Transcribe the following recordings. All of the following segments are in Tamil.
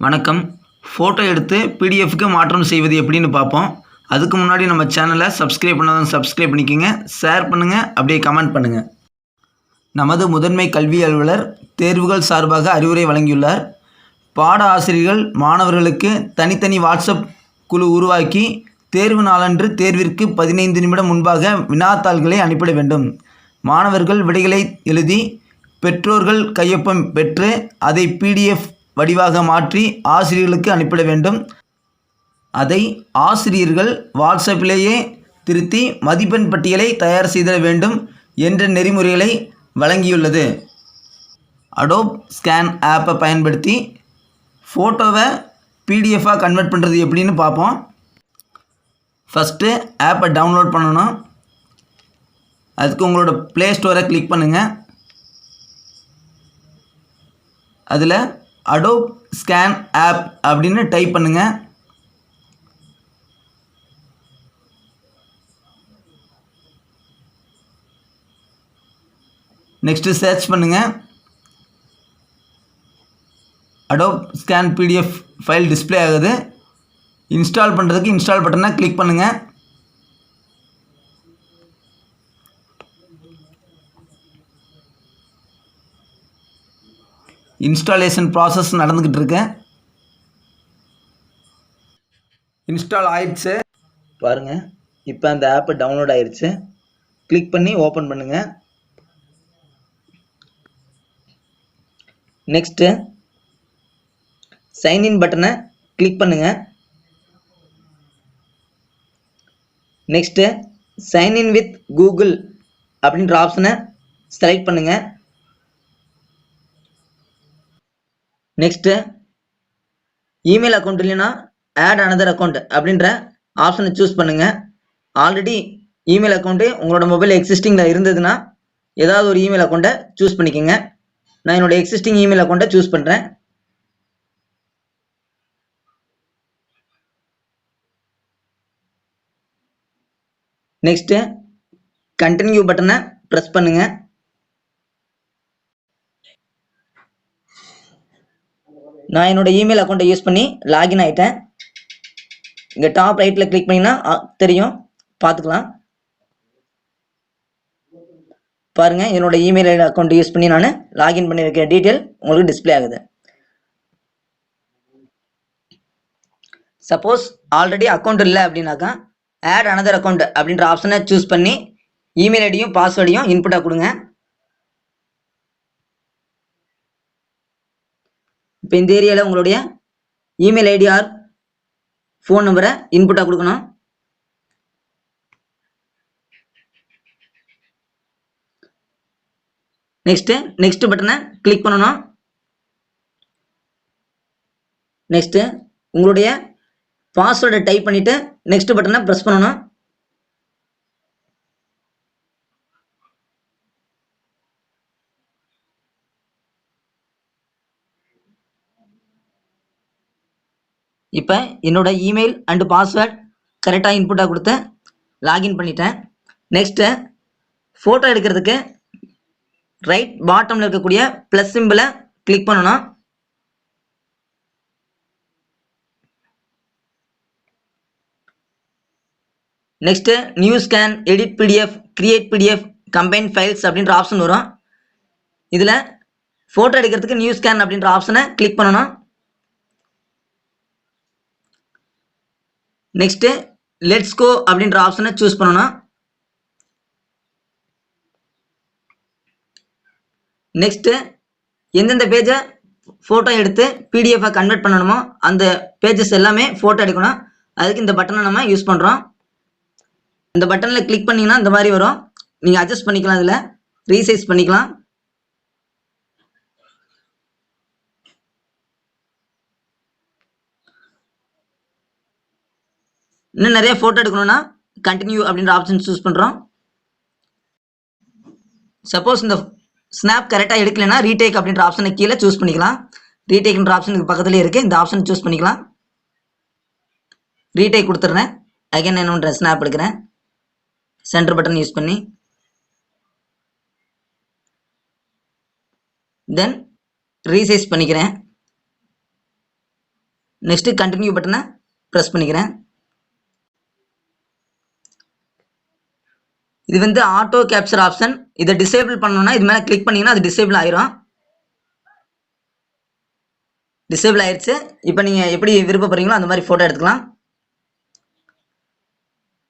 வணக்கம். ஃபோட்டோ எடுத்து பிடிஎஃப்க்கு மாற்றம் செய்வது எப்படின்னு பார்ப்போம். அதுக்கு முன்னாடி நம்ம சேனலை சப்ஸ்கிரைப் பண்ணாதான் சப்ஸ்கிரைப் பண்ணிக்கோங்க. ஷேர் பண்ணுங்கள் அப்படியே கமெண்ட் பண்ணுங்கள் நமது முதன்மை கல்வி அலுவலர் தேர்வுகள் சார்பாக அறிவுரை வழங்கியுள்ளார். பாட ஆசிரியர்கள் மாணவர்களுக்கு தனித்தனி வாட்ஸ்அப் குழு உருவாக்கி தேர்வு நாளன்று தேர்விற்கு பதினைந்து நிமிடம் முன்பாக வினாத்தாள்களை அனுப்பிட வேண்டும். மாணவர்கள் விடைகளை எழுதி பெற்றோர்கள் கையொப்பம் பெற்று அதை பிடிஎஃப் வடிவாக மாற்றி ஆசிரியர்களுக்கு அனுப்பிட வேண்டும். அதை ஆசிரியர்கள் வாட்ஸ்அப்பிலேயே திருத்தி மதிப்பெண் பட்டியலை தயார் செய்திட வேண்டும் என்ற நெறிமுறைகளை வழங்கியுள்ளது. அடோப் ஸ்கேன் ஆப்பை பயன்படுத்தி ஃபோட்டோவை பிடிஎஃபாக கன்வெர்ட் பண்ணுறது எப்படின்னு பார்ப்போம். ஃபஸ்ட்டு ஆப்பை டவுன்லோட் பண்ணணும். அதுக்கு உங்களோட ப்ளே ஸ்டோரை கிளிக் பண்ணுங்கள் அதில் அடோப் ஸ்கேன் ஆப் அப்படின்னு டைப் பண்ணுங்கள் நெக்ஸ்ட்டு சர்ச் பண்ணுங்கள் Adobe scan PDF file display ஆகுது. இன்ஸ்டால் பண்ணுறதுக்கு இன்ஸ்டால் பட்டனை கிளிக் பண்ணுங்கள் இன்ஸ்டாலேஷன் ப்ராசஸ் நடந்துக்கிட்டு இருக்கேன் இன்ஸ்டால் ஆயிடுச்சு. பாருங்கள் இப்போ அந்த ஆப்பு டவுன்லோட் ஆயிடுச்சு கிளிக் பண்ணி ஓப்பன் பண்ணுங்கள் நெக்ஸ்ட்டு சைன்இன் பட்டனை கிளிக் பண்ணுங்கள் next sign in with Google அப்படின்ற ஆப்ஷனை செலக்ட் பண்ணுங்கள் நெக்ஸ்ட்டு இமெயில் அக்கௌண்ட் இல்லைன்னா ஆட் அனதர் அக்கௌண்ட் அப்படின்ற ஆப்ஷனை சூஸ் பண்ணுங்கள் ஆல்ரெடி இமெயில் அக்கௌண்ட்டு உங்களோட மொபைல் எக்ஸிஸ்டிங்கில் இருந்ததுன்னா ஏதாவது ஒரு இமெயில் அக்கௌண்ட்டை சூஸ் பண்ணிக்கோங்க. நான் என்னோட எக்ஸிஸ்டிங் இமெயில் அக்கௌண்ட்டை சூஸ் பண்ணுறேன் நெக்ஸ்ட்டு கண்டினியூ பட்டனை ப்ரெஸ் பண்ணுங்கள் நான் என்னோட இமெயில் அக்கௌண்ட்டை யூஸ் பண்ணி லாகின் ஆகிட்டேன் இங்கே டாப் ரைட்டில் கிளிக் பண்ணிங்கன்னா தெரியும். பார்த்துக்கலாம். பாருங்கள் என்னோட இமெயில் அக்கௌண்ட் யூஸ் பண்ணி நான் லாகின் பண்ணியிருக்கிற டீட்டெயில் உங்களுக்கு டிஸ்ப்ளே ஆகுது. சப்போஸ் ஆல்ரெடி அக்கௌண்ட் இல்லை அப்படின்னாக்கா ஆட் அனதர் அக்கௌண்ட் அப்படின்ற ஆப்ஷனை சூஸ் பண்ணி இமெயில் ஐடியும் பாஸ்வேர்டையும் இன்புட்டாக கொடுங்க. இப்போ இந்த ஏரியாவில் உங்களுடைய இமெயில் ஐடி ஆர் ஃபோன் நம்பரை இன்புட்டாக கொடுக்கணும். நெக்ஸ்ட்டு நெக்ஸ்ட் பட்டனை கிளிக் பண்ணணும். நெக்ஸ்ட்டு உங்களுடைய பாஸ்வேர்டை டைப் பண்ணிவிட்டு நெக்ஸ்ட் பட்டனை ப்ரெஸ் பண்ணணும். இப்போ என்னோட இமெயில் அண்டு பாஸ்வேர்ட் கரெக்டாக இன்புட்டாக கொடுத்து லாகின் பண்ணிட்டேன். நெக்ஸ்ட்டு ஃபோட்டோ எடுக்கிறதுக்கு ரைட் பாட்டமில் இருக்கக்கூடிய ப்ளஸ் சிம்பிளை கிளிக் பண்ணணும். Next new scan edit PDF create PDF combine files அப்படின்ற ஆப்ஷன் வரும். இதில் ஃபோட்டோ எடுக்கிறதுக்கு நியூ ஸ்கேன் அப்படின்ற ஆப்ஷனை கிளிக் பண்ணணும். நெக்ஸ்ட்டு லெட்ஸ் கோ அப்படின்ற ஆப்ஷனை சூஸ் பண்ணணும். நெக்ஸ்ட்டு எந்தெந்த பேஜை ஃபோட்டோ எடுத்து பிடிஎஃபாக கன்வெர்ட் பண்ணணுமோ அந்த பேஜஸ் எல்லாமே ஃபோட்டோ எடுக்கணும். அதுக்கு இந்த பட்டனை நம்ம யூஸ் பண்ணுறோம் இந்த பட்டனில் கிளிக் பண்ணிங்கன்னா இந்த மாதிரி வரும். நீங்கள் அட்ஜஸ்ட் பண்ணிக்கலாம் இதில். ரீசைஸ் பண்ணிக்கலாம். இன்னும் நிறைய ஃபோட்டோ எடுக்கணும்னா கண்டினியூ அப்படின்ற ஆப்ஷன் சூஸ் பண்ணுறோம் சப்போஸ் இந்த ஸ்னாப் கரெக்டாக எடுக்கலைன்னா ரீடேக் அப்படின்ற ஆப்ஷனை கீழே சூஸ் பண்ணிக்கலாம். ரீடேக்ன்ற ஆப்ஷனுக்கு பக்கத்துலேயே இருக்குது இந்த ஆப்ஷன் சூஸ் பண்ணிக்கலாம். ரீடேக் கொடுத்துட்றேன். அகைன் என்ன பண்ணுறேன் ஸ்னாப் எடுக்கிறேன். சென்டர் பட்டன் யூஸ் பண்ணி. தென் ரீசைஸ் பண்ணிக்கிறேன். நெக்ஸ்ட்டு கண்டினியூ பட்டனை ப்ரெஸ் பண்ணிக்கிறேன். இது வந்து ஆட்டோ கேப்சர் ஆப்ஷன் இதை டிசேபிள் பண்ணணும்னா இது மேலே கிளிக் பண்ணீங்கன்னா அது டிசேபிள் ஆயிரும். டிசேபிள் ஆயிடுச்சு இப்போ நீங்கள் எப்படி விருப்பப்படுறீங்களோ அந்த மாதிரி ஃபோட்டோ எடுத்துக்கலாம்.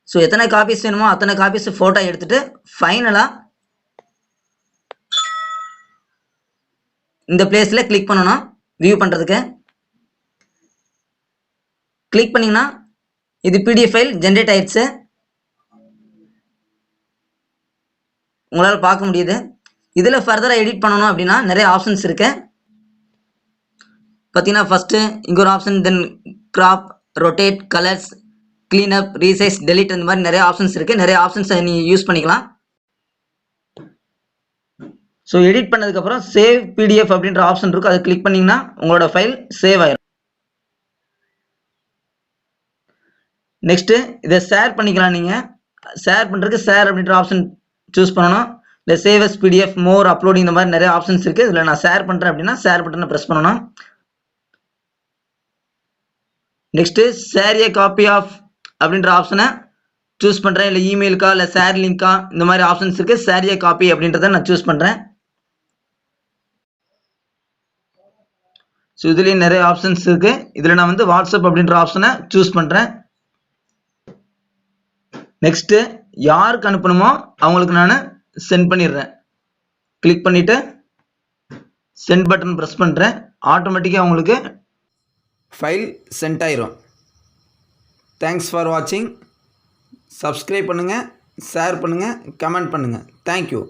ஸோ எத்தனை காப்பீஸ் வேணுமோ அத்தனை காப்பீஸ் ஃபோட்டோ எடுத்துட்டு ஃபைனலாக இந்த பிளேஸில் கிளிக் பண்ணணும் வியூ பண்ணுறதுக்கு கிளிக் பண்ணிங்கன்னா இது பிடிஎஃப் ஃபைல் ஜென்ரேட் ஆயிடுச்சு உங்களால் பார்க்க முடியுது. இதில் ஃபர்தராக எடிட் பண்ணணும் அப்படின்னா நிறைய ஆப்ஷன்ஸ் இருக்கு. பார்த்தீங்கன்னா ஃபஸ்ட்டு இங்கே ஒரு option then crop rotate colours cleanup resize delete இந்த மாதிரி நிறைய ஆப்ஷன்ஸ் இருக்குது நிறைய ஆப்ஷன்ஸை நீங்கள் யூஸ் பண்ணிக்கலாம். ஸோ எடிட் பண்ணதுக்கப்புறம் சேவ் பிடிஎஃப் அப்படின்ற ஆப்ஷன் இருக்கும் அதை கிளிக் பண்ணிங்கன்னா உங்களோட ஃபைல் சேவ் ஆயிடும் நெக்ஸ்ட்டு இதை ஷேர் பண்ணிக்கலாம் நீங்கள் ஷேர் பண்ணுறதுக்கு ஷேர் அப்படின்ற ஆப்ஷன் சூஸ் பண்ணணும் இல்லை சேவஸ் பிடிஎஃப் மோர் அப்லோடிங் இந்த மாதிரி நிறைய ஆப்ஷன்ஸ் இருக்குது இதில் நான் ஷேர் பண்ணுறேன் அப்படின்னா ஷேர் பட்டனை ப்ரெஸ் பண்ணணும் next share a copy of அப்படின்ற ஆப்ஷனை சூஸ் பண்ணுறேன் இல்லை இமெயிலுக்கா இல்லை ஷேர் லிங்க்கா இந்த மாதிரி ஆப்ஷன்ஸ் இருக்குது ஷேர் ஏ காப்பி அப்படின்றத நான் சூஸ் பண்ணுறேன் ஸோ இதுலேயும் நிறைய ஆப்ஷன்ஸ் இருக்குது இதில் நான் வந்து வாட்ஸ்அப் அப்படின்ற ஆப்ஷனை சூஸ் பண்ணுறேன் நெக்ஸ்ட்டு யாருக்கு அனுப்பணுமோ அவங்களுக்கு நான் சென்ட் பண்ணிடுறேன். கிளிக் பண்ணிவிட்டு சென்ட் பட்டன் ப்ரெஸ் பண்ணுறேன் ஆட்டோமேட்டிக்காக அவங்களுக்கு ஃபைல் சென்ட் ஆயிரும். தேங்க்ஸ் ஃபார் வாட்சிங் சப்ஸ்கிரைப் பண்ணுங்கள் ஷேர் பண்ணுங்கள் கமெண்ட் பண்ணுங்கள் தேங்க்யூ